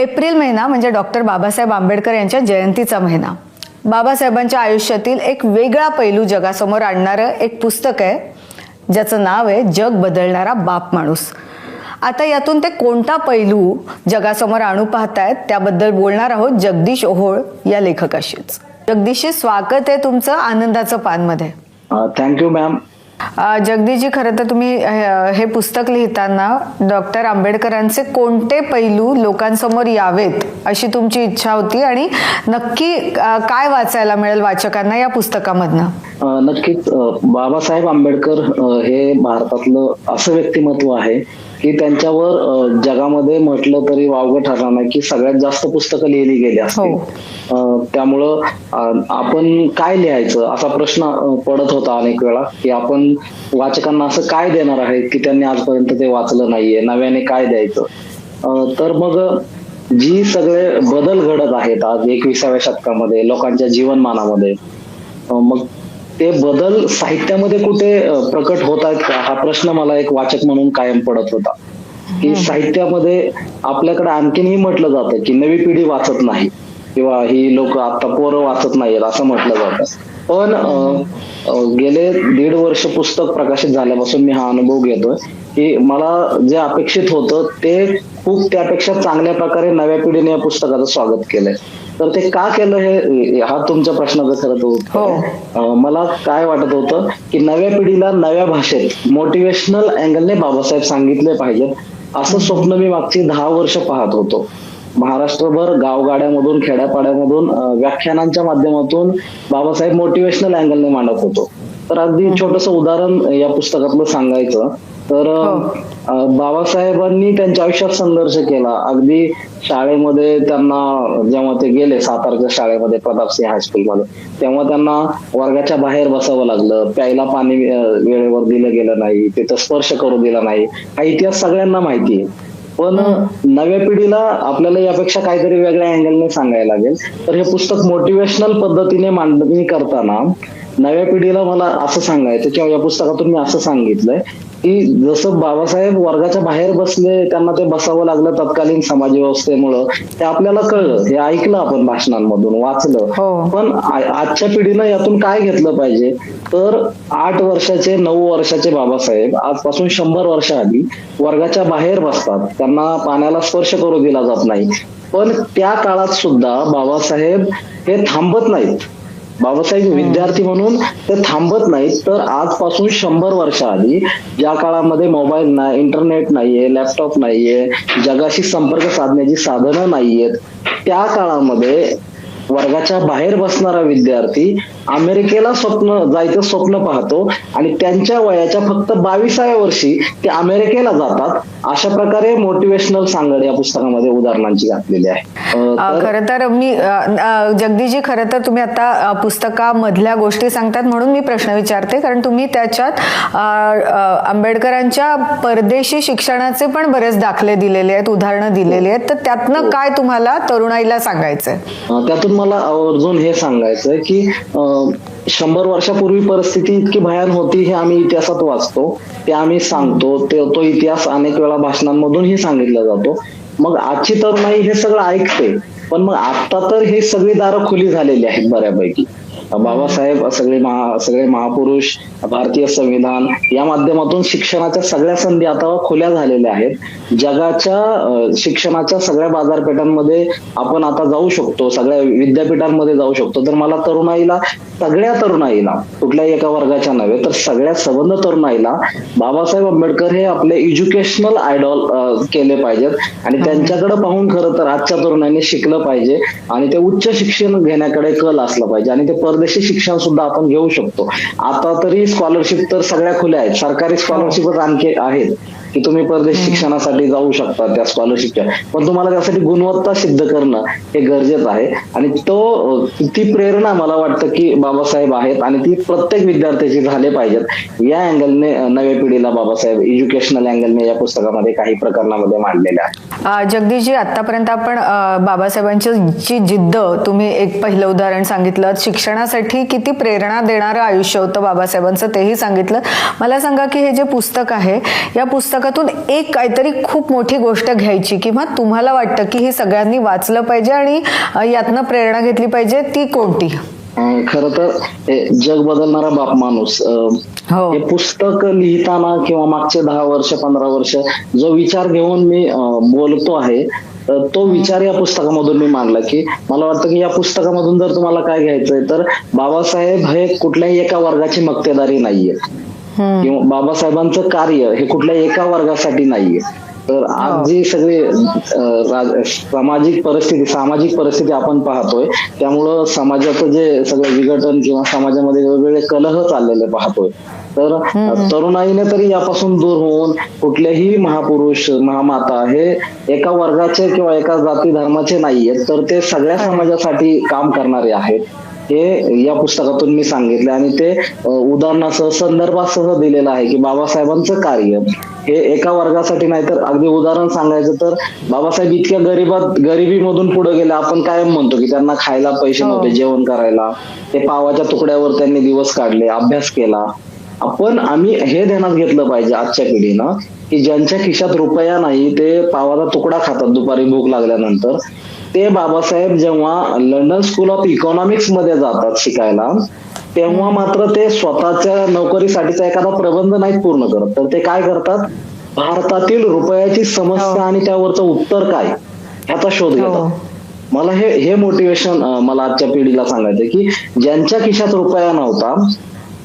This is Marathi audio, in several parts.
एप्रिल महिना म्हणजे डॉक्टर बाबासाहेब आंबेडकर यांच्या जयंतीचा महिना. बाबासाहेबांच्या आयुष्यातील एक वेगळा पैलू जगासमोर आणणारं एक पुस्तक आहे ज्याचं नाव आहे जग बदलणारा बाप माणूस. आता यातून ते कोणता पैलू जगासमोर आणू पाहतायत त्याबद्दल बोलणार आहोत जगदीश ओहोळ या लेखकाशीच. जगदीशजी स्वागत आहे तुमचं आनंदाचं पानमध्ये. थँक्यू मॅम जगदीजी खरं तर तुम्ही हे पुस्तक लिहिताना डॉक्टर आंबेडकरांचे कोणते पैलू लोकांसमोर यावेत अशी तुमची इच्छा होती आणि नक्की काय वाचायला मिळेल वाचकांना या पुस्तकामधनं? नक्कीच बाबासाहेब आंबेडकर हे भारतातलं असं व्यक्तिमत्व आहे की त्यांच्यावर जगामध्ये म्हटलं तरी वावगं ठरणार नाही की सगळ्यात जास्त पुस्तकं लिहिली गेली असतील हो. त्यामुळं आपण काय लिहायचं असा प्रश्न पडत होता अनेक वेळा की आपण वाचकांना असं काय देणार आहे की त्यांनी आजपर्यंत ते वाचलं नाहीये नव्याने काय द्यायचं तर मग जी सगळे बदल घडत आहेत आज एकविसाव्या शतकामध्ये लोकांच्या जीवनमानामध्ये मग ते बदल साहित्यामध्ये कुठे प्रकट होत आहेत का? हा प्रश्न मला एक वाचक म्हणून कायम पडत होता. की साहित्यामध्ये आपल्याकडे आणखीनही म्हटलं जातं की नवी पिढी वाचत नाही. किंवा ही लोक आता पोरं वाचत नाहीत असं म्हटलं जातं. पण गेले दीड वर्ष पुस्तक प्रकाशित झाल्यापासून मी हा अनुभव घेतोय की मला जे अपेक्षित होतं ते खूप त्यापेक्षा चांगल्या प्रकारे नव्या पिढीने या पुस्तकाचं स्वागत केलंय. तर ते का केलं हे हा तुमच्या प्रश्नाचं खरं तर उत्तर हो. मला काय वाटत होतं की नव्या पिढीला नव्या भाषेत मोटिवेशनल अँगलने बाबासाहेब सांगितले पाहिजेत. असं स्वप्न मी मागची दहा वर्ष पाहत होतो. महाराष्ट्रभर गावगाड्यामधून खेड्यापाड्यामधून व्याख्यानांच्या माध्यमातून बाबासाहेब मोटिवेशनल अँगलने मांडत होतो. तर अगदी छोटस उदाहरण या पुस्तकातलं सांगायचं. तर अं, बाबासाहेबांनी त्यांच्या आयुष्यात संघर्ष केला. अगदी शाळेमध्ये त्यांना जेव्हा ते गेले सातारच्या शाळेमध्ये प्रतापसिंह हायस्कूलमध्ये तेव्हा त्यांना वर्गाच्या बाहेर बसावं लागलं. प्यायला पाणी वेळेवर दिलं गेलं नाही तिथं स्पर्श करू दिला नाही. हा इतिहास सगळ्यांना माहिती आहे. पण नव्या पिढीला आपल्याला यापेक्षा काहीतरी वेगळ्या अँगलने सांगायला लागेल. तर हे पुस्तक मोटिवेशनल पद्धतीने मांडणी करताना नव्या पिढीला मला असं सांगायचं किंवा या पुस्तकातून मी असं सांगितलंय की जसं बाबासाहेब वर्गाच्या बाहेर बसले त्यांना ते बसावं लागलं तत्कालीन समाज व्यवस्थेमुळं ते आपल्याला कळलं हे ऐकलं आपण भाषणांमधून हो. वाचलं पण आ- आजच्या पिढीनं यातून काय घेतलं पाहिजे? तर आठ वर्षाचे नऊ वर्षाचे बाबासाहेब आजपासून शंभर वर्ष आधी वर्गाच्या बाहेर बसतात. त्यांना पाण्याला स्पर्श करू दिला जात नाही. पण त्या काळात सुद्धा बाबासाहेब हे थांबत नाहीत. बाबासाहेब विद्यार्थी म्हणून ते थांबत नाहीत. तर आजपासून शंभर वर्ष आधी ज्या काळामध्ये मोबाईल नाही इंटरनेट नाहीये लॅपटॉप नाहीये जगाशी संपर्क साधण्याची साधनं नाहीयेत त्या काळामध्ये वर्गाच्या बाहेर बसणारा विद्यार्थी अमेरिकेला स्वप्न जायचं स्वप्न पाहतो आणि त्यांच्या वयाच्या फक्त बावीसाव्या वर्षी ते अमेरिकेला जातात. अशा प्रकारे मोटिवेशनल सांगड या पुस्तकामध्ये उदाहरणांची घातलेली आहे. खरं तर मी जगदीशजी खरं तर तुम्ही आता पुस्तकामधल्या गोष्टी सांगतात म्हणून मी प्रश्न विचारते. कारण तुम्ही त्याच्यात आंबेडकरांच्या परदेशी शिक्षणाचे पण बरेच दाखले दिलेले आहेत उदाहरणं दिलेली आहेत. तर त्यातनं काय तुम्हाला तरुणाईला सांगायचंय? त्यातून मला अजून हे सांगायचं की शंभर वर्षापूर्वी परिस्थिती इतकी भयान होती हे आम्ही इतिहासात वाचतो. ते आम्ही सांगतो. ते तो इतिहास अनेक वेळा भाषणांमधूनही सांगितला जातो. मग आजची तरुणाई हे सगळं ऐकते. पण मग आता तर हे सगळी दारं खुली झालेली आहेत बऱ्यापैकी. बाबासाहेब सगळे महा सगळे महापुरुष भारतीय संविधान या माध्यमातून शिक्षणाच्या सगळ्या संधी आता खुल्या झालेल्या आहेत. जगाच्या शिक्षणाच्या सगळ्या बाजारपेठांमध्ये आपण आता जाऊ शकतो सगळ्या विद्यापीठांमध्ये जाऊ शकतो. तर मला तरुणाईला सगळ्या तरुणाईला कुठल्याही एका वर्गाच्या नव्हे तर सगळ्या संबंध तरुणाईला बाबासाहेब आंबेडकर हे आपले एज्युकेशनल आयडॉल केले पाहिजेत. आणि त्यांच्याकडे पाहून खरं तर आजच्या तरुणाईने शिकलं पाहिजे आणि ते उच्च शिक्षण घेण्याकडे कल असला पाहिजे आणि ते परदेशी शिक्षण सुद्धा आपण घेऊ शकतो. आता तरी स्कॉलरशिप तर सगळ्या खुल्या आहेत. सरकारी स्कॉलरशिपच आणखी आहेत. की तुम्ही परदेश शिक्षणासाठी जाऊ शकता त्या स्कॉलरशिपच्या पण तुम्हाला त्यासाठी गुणवत्ता सिद्ध करणं हे गरजेचं आहे. आणि तो ती प्रेरणा मला वाटतं की बाबासाहेब आहेत आणि ती प्रत्येक विद्यार्थ्याची झाले पाहिजेत. या अँगलने नव्या पिढीला बाबासाहेब एज्युकेशनल अँगलने या पुस्तकामध्ये काही प्रकरणामध्ये मांडलेले आहे अ, जगदीशजी आतापर्यंत आपण बाबासाहेबांची जी जिद्द तुम्ही एक पहिलं उदाहरण सांगितलं शिक्षणासाठी किती प्रेरणा देणारं आयुष्य होतं बाबासाहेबांचं तेही सांगितलं. मला सांगा की हे जे पुस्तक आहे या पुस्तकात पुस्तकातून एक काहीतरी खूप मोठी गोष्ट घ्यायची किंवा तुम्हाला वाटतं की ही सगळ्यांनी वाचलं पाहिजे आणि यातनं प्रेरणा घेतली पाहिजे ती कोणती? खर तर जग बदलणारा बाप माणूस हो. हे पुस्तक लिहिताना किंवा मागचे दहा वर्ष पंधरा वर्ष जो विचार घेऊन मी बोलतो आहे तो विचार या पुस्तकामधून मी मांडला की मला वाटतं की या पुस्तकामधून जर तुम्हाला काय घ्यायचंय तर बाबासाहेब हे कुठल्याही एका वर्गाची मक्तेदारी नाहीये. किंवा बाबासाहेबांचं कार्य हे कुठल्या एका वर्गासाठी नाहीये. तर आज जी सगळी सामाजिक परिस्थिती सामाजिक परिस्थिती आपण पाहतोय त्यामुळं समाजाचं जे सगळं विघटन किंवा समाजामध्ये वेगवेगळे कलह चाललेले पाहतोय तर तरुणाईने तरी यापासून दूर होऊन कुठलेही महापुरुष महामाता हे एका वर्गाचे किंवा एका जाती धर्माचे नाहीयेत तर ते सगळ्या समाजासाठी काम करणारे आहेत. हे या पुस्तकातून मी सांगितले आणि ते उदाहरणासह संदर्भासह दिलेलं आहे की बाबासाहेबांचं कार्य हे एका वर्गासाठी नाही तर अगदी उदाहरण सांगायचं तर बाबासाहेब इतक्या गरीबात गरिबीमधून पुढे गेले आपण कायम म्हणतो की त्यांना खायला पैसे हो. नव्हते जेवण करायला. ते पावाच्या तुकड्यावर त्यांनी दिवस काढले अभ्यास केला. आपण आम्ही हे ध्यानात घेतलं पाहिजे आजच्या पिढीनं की ज्यांच्या खिशात रुपया नाही ते पावाचा तुकडा खातात दुपारी भूक लागल्यानंतर. ते बाबासाहेब जेव्हा लंडन स्कूल ऑफ इकॉनॉमिक्समध्ये जातात शिकायला तेव्हा मात्र ते स्वतःच्या नोकरीसाठीचा एखादा प्रबंध नाही पूर्ण करत. तर ते काय करतात? भारतातील रुपयाची समस्या आणि त्यावरचं उत्तर काय? ह्याचा शोध हो. घेतात मला हे हे मोटिवेशन मला आजच्या पिढीला सांगायचं की ज्यांच्या खिशात रुपया नव्हता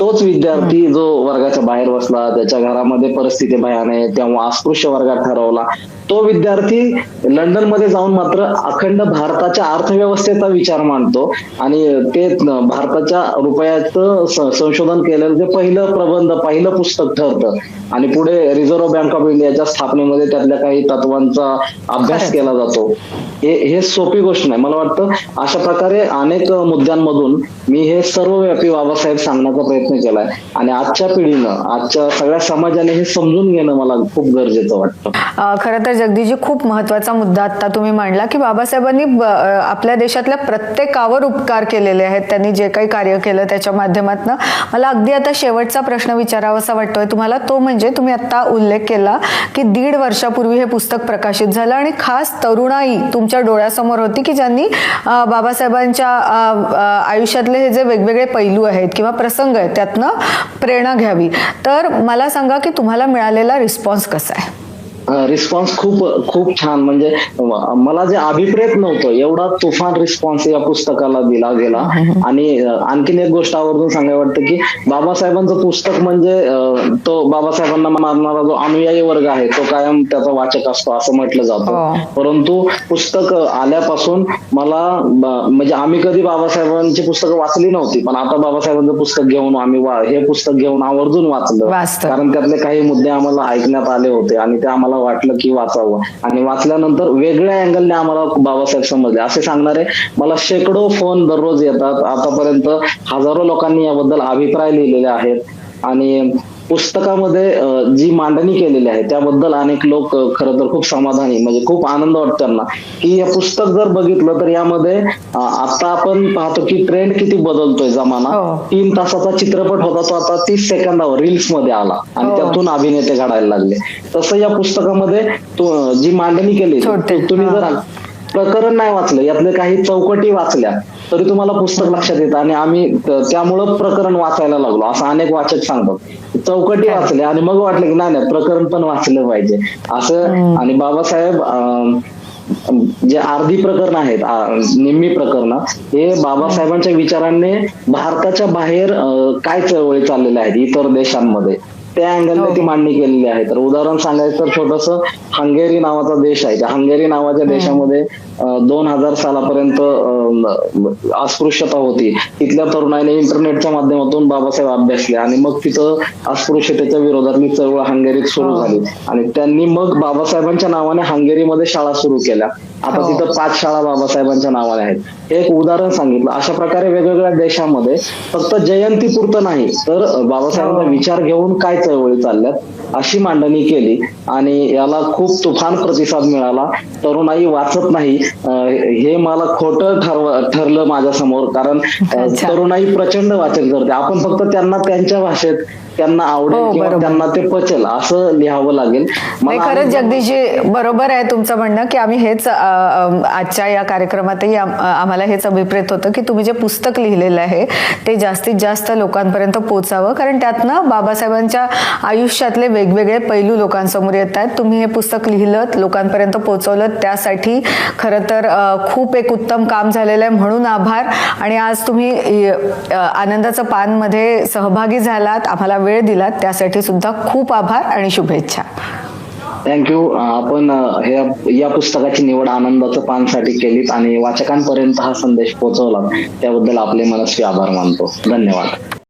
तोच विद्यार्थी जो वर्गाच्या बाहेर बसला त्याच्या घरामध्ये परिस्थिती भयान आहे तेव्हा अस्पृश्य वर्गात ठरवला. तो विद्यार्थी लंडनमध्ये जाऊन मात्र अखंड भारताच्या अर्थव्यवस्थेचा विचार मांडतो आणि ते भारताच्या रुपयाचं संशोधन केलेलं ते पहिलं प्रबंध पहिलं पुस्तक ठरतं आणि पुढे रिझर्व्ह बँक ऑफ इंडियाच्या स्थापनेमध्ये त्यातल्या काही तत्वांचा अभ्यास. केला जातो. हे हे सोपी गोष्ट नाही. मला वाटतं अशा प्रकारे अनेक मुद्द्यांमधून मी हे सर्वव्यापी बाबासाहेब सांगण्याचा प्रयत्न केलाय. आणि आजच्या पिढीनं आजच्या सगळ्या समाजाने हे समजून घेणं मला खूप गरजेचं वाटतं. खरं तर जगदीशजी खूप महत्त्वाचा मुद्दा आता तुम्ही मांडला की बाबासाहेबांनी आपल्या देशातल्या प्रत्येकावर उपकार केलेले आहेत. त्यांनी जे काही कार्य केलं त्याच्या माध्यमातून. मला अगदी आता शेवटचा प्रश्न विचारावासा वाटतोय. तुम्हाला तो म्हणजे म्हणजे तुम्ही आत्ता उल्लेख केला की दीड वर्षापूर्वी हे पुस्तक प्रकाशित झालं आणि खास तरुणाई तुमच्या डोळ्यासमोर होती की ज्यांनी बाबासाहेबांच्या आयुष्यातले हे जे वेगवेगळे पैलू आहेत किंवा प्रसंग आहेत त्यातनं प्रेरणा घ्यावी. तर मला सांगा की तुम्हाला मिळालेला रिस्पॉन्स कसा आहे? रिस्पॉन्स खूप खूप छान म्हणजे मला जे अभिप्रेत नव्हतं एवढा तुफान रिस्पॉन्स या पुस्तकाला दिला गेला आणि आणखीन एक गोष्ट आवर्जून सांगायला वाटतं की बाबासाहेबांचं पुस्तक म्हणजे तो बाबासाहेबांना मानणारा जो अनुयायी वर्ग आहे तो कायम त्याचा वाचक असतो असं म्हटलं हो. जातं परंतु पुस्तक आल्यापासून मला म्हणजे आम्ही कधी बाबासाहेबांची पुस्तकं वाचली नव्हती पण आता बाबासाहेबांचं पुस्तक घेऊन आम्ही हे पुस्तक घेऊन आवर्जून वाचलं. कारण त्यातले काही मुद्दे आम्हाला ऐकण्यात आले होते आणि ते आम्हाला वाटलं की वाचावं. आणि वाचल्यानंतर वेगळ्या अँगलने आम्हाला बाबासाहेब समजले. असे सांगणारे मला शेकडो फोन दररोज येतात. आतापर्यंत हजारो लोकांनी याबद्दल अभिप्राय लिहिलेले आहेत. आणि पुस्तकामध्ये जी मांडणी केलेली आहे त्याबद्दल अनेक लोक खरं तर खूप समाधानी म्हणजे खूप आनंद वाटतो त्यांना. की हे पुस्तक जर बघितलं तर यामध्ये आता आपण पाहतो की ट्रेंड किती बदलतोय जमाना. हो. तीन तासाचा चित्रपट होता तो आता तीस सेकंदावर रील्समध्ये आला आणि हो. त्यातून अभिनेते घडायला लागले. तसं या पुस्तकामध्ये तो जी मांडणी केली तुम्ही जर प्रकरण नाही वाचलं यातले काही चौकटी वाचल्या तरी तुम्हाला पुस्तक लक्षात येतं. आणि आम्ही त्यामुळं प्रकरण वाचायला लागलो. असं अनेक वाचक सांगतात. चौकटी वाचले आणि मग वाटलं की नाही नाही प्रकरण पण वाचलं पाहिजे. असं आणि बाबासाहेब जे अर्धी प्रकरण आहेत निम्मी प्रकरण हे बाबासाहेबांच्या विचारांनी भारताच्या बाहेर काय चळवळी चाललेल्या आहेत इतर देशांमध्ये? त्या अँगलने ती मांडणी केलेली आहे. तर उदाहरण सांगायचं तर छोटस हंगेरी नावाचा देश आहे. त्या हंगेरी नावाच्या देशामध्ये दोन हजार सालापर्यंत अस्पृश्यता होती. तिथल्या तरुणाईने इंटरनेटच्या माध्यमातून बाबासाहेब अभ्यासले आणि मग तिथं अस्पृश्यतेच्या विरोधातली चळवळ हंगेरीत सुरू झाली. आणि त्यांनी मग बाबासाहेबांच्या नावाने हंगेरीमध्ये शाळा सुरू केल्या. आता हो. तिथं पाच शाळा बाबासाहेबांच्या नावाने आहेत. एक उदाहरण सांगितलं. अशा प्रकारे वेगवेगळ्या देशामध्ये फक्त जयंती पुरतं नाही तर बाबासाहेबांचा हो. विचार घेऊन काय चळवळी चालल्यात अशी मांडणी केली. आणि याला खूप तुफान प्रतिसाद मिळाला. तरुणाई वाचत नाही हे मला खोटं ठरव ठरलं माझ्यासमोर कारण. तरुणाई प्रचंड वाचन करते आपण फक्त त्यांना त्यांच्या भाषेत त्यांना आवडेल हो, किंवा. त्यांना ते पचेल असं लिहावं लागेल. खरंच जगदीशजी बरोबर आहे तुमचं म्हणणं की आम्ही हेच आजच्या या कार्यक्रमातही आम्हाला हेच अभिप्रेत होतं की तुम्ही जे पुस्तक लिहिलेलं आहे ते जास्तीत जास्त लोकांपर्यंत पोचावं. कारण त्यातनं बाबासाहेबांच्या आयुष्यातले वेगवेगळे पैलू लोकांसमोर येत आहेत. तुम्ही हे पुस्तक लिहिलं लोकांपर्यंत पोहोचवलं त्यासाठी खरं तर खूप एक उत्तम काम झालेलं आहे. म्हणून आभार. आणि आज तुम्ही आनंदाचं पानमध्ये सहभागी झालात. आम्हाला वेळ दिलात त्यासाठी सुद्धा खूप आभार आणि शुभेच्छा. थँक्यू आपण हे या पुस्तकाची निवड आनंदाचं पानसाठी केलीत आणि वाचकांपर्यंत हा संदेश पोहोचवला त्याबद्दल आपले मनस्वी आभार मानतो. धन्यवाद.